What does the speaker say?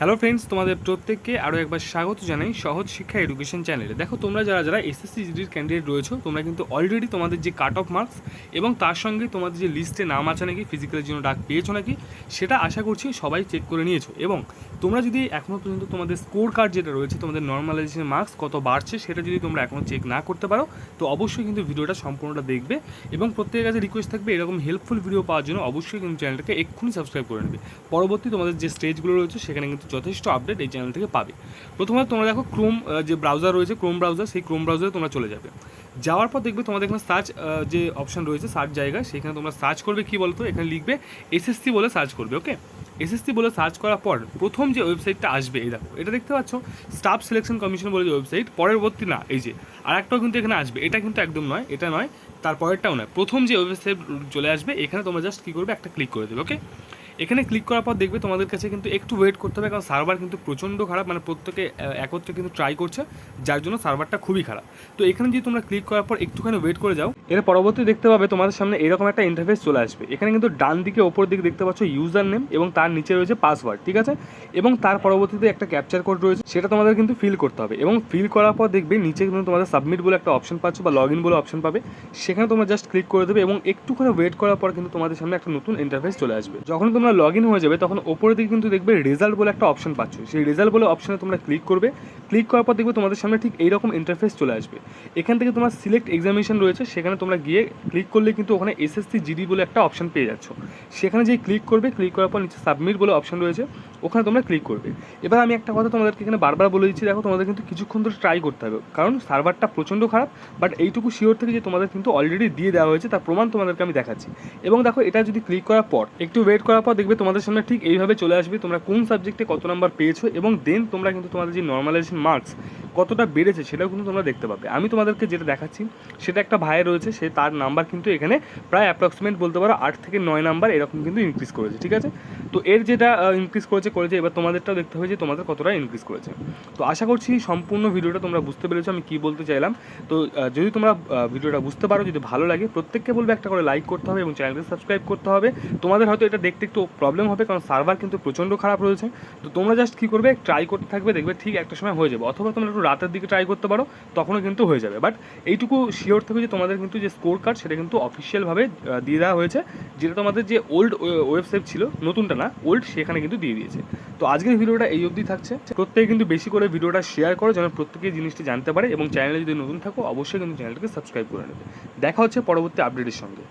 Hello friends তোমাদের প্রত্যেককে আরও একবার স্বাগত জানাই সহজ শিক্ষা এডুকেশন চ্যানেলে দেখো, তোমরা যারা যারা এসএসসি জিডির ক্যান্ডিডেট রয়েছো, তোমরা কিন্তু অলরেডি তোমাদের যে কাট অফ মার্কস এবং তার সঙ্গে তোমাদের যে লিস্টে নাম আছে নাকি ফিজিক্যালের জন্য ডাক পেয়েছ নাকি, সেটা আশা করছি সবাই চেক করে নিয়েছো। এবং তোমরা যদি এখনও পর্যন্ত তোমাদের স্কোর কার্ড যেটা রয়েছে, তোমাদের নর্মালাইজেশন মার্কস কত বাড়ছে সেটা যদি তোমরা এখনও চেক না করতে পারো, তো অবশ্যই কিন্তু ভিডিওটা সম্পূর্ণটা দেখবে এবং প্রত্যেকের কাছে রিকোয়েস্ট থাকবে এরকম হেল্পফুল ভিডিও পাওয়ার জন্য অবশ্যই কিন্তু চ্যানেলটাকে এক্ষুনি সাবস্ক্রাইব করে নেবে। পরবর্তী তোমাদের যে স্টেজগুলো রয়েছে, সেখানে কিন্তু যথেষ্ট আপডেট এই চ্যানেল থেকে পাবে। প্রথমত তোমরা দেখো ক্রোম যে ব্রাউজার রয়েছে ক্রোম ব্রাউজার সেই ক্রোম ব্রাউজারে তোমরা চলে যাবে। যাওয়ার পর দেখবে তোমাদের এখানে সার্চ যে অপশন রয়েছে সার্চ জায়গা, সেখানে তোমরা সার্চ করবে কি বলতো? এখানে লিখবে এসএসসি বলে সার্চ করবে ওকে এসএসসি বলে সার্চ করার পর প্রথম যে ওয়েবসাইটটা আসবে, এই দেখো, এটা দেখতে পাচ্ছ? স্টাফ সিলেকশন কমিশন বলে যে ওয়েবসাইট পরবর্তী না, এই যে আর একটাও কিন্তু এখানে আসবে। এটা কিন্তু একদম নয়, এটা নয়, তারপরেরটাও নয়। প্রথম যে ওয়েবসাইট চলে আসবে, এখানে তোমরা জাস্ট কী করবে? একটা ক্লিক করে দেবে ওকে এখানে ক্লিক করার পর দেখবে তোমাদের কাছে কিন্তু একটু ওয়েট করতে হবে, কারণ সার্ভার কিন্তু প্রচণ্ড খারাপ মানে প্রত্যেকে একত্রে কিন্তু ট্রাই করছে, যার জন্য সার্ভারটা খুবই খারাপ। তো এখানে যদি তোমরা ক্লিক করার পর একটুখানি ওয়েট করে যাও, এর পরবর্তী দেখতে পাবে তোমাদের সামনে এরকম একটা ইন্টারফেস চলে আসবে। এখানে কিন্তু ডান দিকে ওপর দিকে দেখতে পাচ্ছ ইউজার নেম এবং তার নিচে রয়েছে পাসওয়ার্ড ঠিক আছে? এবং তার পরবর্তীতে একটা ক্যাপচার কোড রয়েছে, সেটা তোমাদের কিন্তু ফিল করতে হবে এবং ফিল করার পর দেখবে নিচে কিন্তু তোমাদের সাবমিট বলে একটা অপশন পাচ্ছ বা লগ ইন বলে অপশন পাবে, সেখানে তোমরা জাস্ট ক্লিক করে দেবে এবং একটুখানি ওয়েট করার পর কিন্তু তোমাদের সামনে একটা নতুন ইন্টারফেস চলে আসবে। যখন তোমরা লগ ইন হয়ে যাবে, তখন ওপরের দিকে কিন্তু দেখবে রেজাল্ট বলে একটা অপশন পাচ্ছ। সেই রেজাল্ট বলে অপশনে তোমরা ক্লিক করবে। ক্লিক করার পর দেখবে তোমাদের সামনে ঠিক এইরকম ইন্টারফেস চলে আসবে। এখান থেকে তোমার সিলেক্ট এক্সামিনেশন রয়েছে, সেখানে তোমরা গিয়ে ক্লিক করলে কিন্তু ওখানে এসএসসি জিডি বলে একটা অপশন পেয়ে যাচ্ছ। সেখানে যেই ক্লিক করবে ক্লিক করার পর নিচে সাবমিট বলে অপশন রয়েছে, ওখানে তোমরা ক্লিক করবে। এবার আমি একটা কথা তোমাদেরকে এখানে বারবার বলে দিচ্ছি, দেখো তোমাদের কিন্তু কিছুক্ষণ ধরে ট্রাই করতে হবে, কারণ সার্ভারটা প্রচণ্ড খারাপ বাট এইটুকু শিওর থেকে যে তোমাদের কিন্তু অলরেডি দিয়ে দেওয়া হয়েছে, তার প্রমাণ তোমাদেরকে আমি দেখাচ্ছি। এবং দেখো এটা যদি ক্লিক করার পর, একটু ওয়েট করার পর দেখবে তোমাদের সামনে ঠিক এইভাবে চলে আসবে, তোমরা কোন সাবজেক্টে কত নাম্বার পেয়েছ, এবং দেন তোমরা কিন্তু তোমাদের যে নর্মালাইজেশন মার্কস কতটা বেড়েছে সেটাও কিন্তু তোমরা দেখতে পাবে। আমি তোমাদেরকে যেটা দেখাচ্ছি, সেটা একটা ভাইয়ের রয়েছে, সে তার নাম্বার কিন্তু এখানে প্রায় অ্যাপ্রক্সিমেট বলতে পারো আট থেকে নয় নাম্বার এরকম কিন্তু ইনক্রিজ করেছে, ঠিক আছে? তো এর যেটা ইনক্রিজ করেছে করেছে, এবার তোমাদেরটাও দেখতে হবে যে তোমাদের কতটা ইনক্রিজ করেছে। তো আশা করছি সম্পূর্ণ ভিডিওটা তোমরা বুঝতে পেরেছ, আমি কী বলতে চাইলাম। তো যদি তোমরা ভিডিওটা বুঝতে পারো, যদি ভালো লাগে, প্রত্যেককে বলবে একটা করে লাইক করতে হবে এবং চ্যানেলকে সাবস্ক্রাইব করতে হবে। তোমাদের হয়তো এটা দেখতে একটু প্রবলেম হবে, কারণ সার্ভার কিন্তু প্রচণ্ড খারাপ রয়েছে। তো তোমরা জাস্ট কী করবে ট্রাই করতে থাকবে, দেখবে ঠিক একটা সময় হয়ে যাবে। অথবা তোমরা একটু রাতের দিকে ট্রাই করতে পারো, তখনও কিন্তু হয়ে যাবে। বাট এইটুকু শিওর থেকে যে তোমাদের কিন্তু যে স্কোর কার্ড সেটা কিন্তু অফিসিয়ালভাবে দিয়ে দেওয়া হয়েছে, যেটা তোমাদের যে ওল্ড ওয়েবসাইট ছিল, নতুনটা না ওল্ড সেখানে কিন্তু দিয়ে দিয়েছে। তো আজকের ভিডিওটা এই অবধি থাকছে। প্রত্যেকে কিন্তু বেশি করে ভিডিওটা শেয়ার করো, যেন প্রত্যেকে জিনিসটি জানতে পারে, এবং চ্যানেলে যদি নতুন থাকো, অবশ্যই কিন্তু চ্যানেলটাকে সাবস্ক্রাইব করে নেবে। দেখা হচ্ছে পরবর্তী আপডেটের সঙ্গে।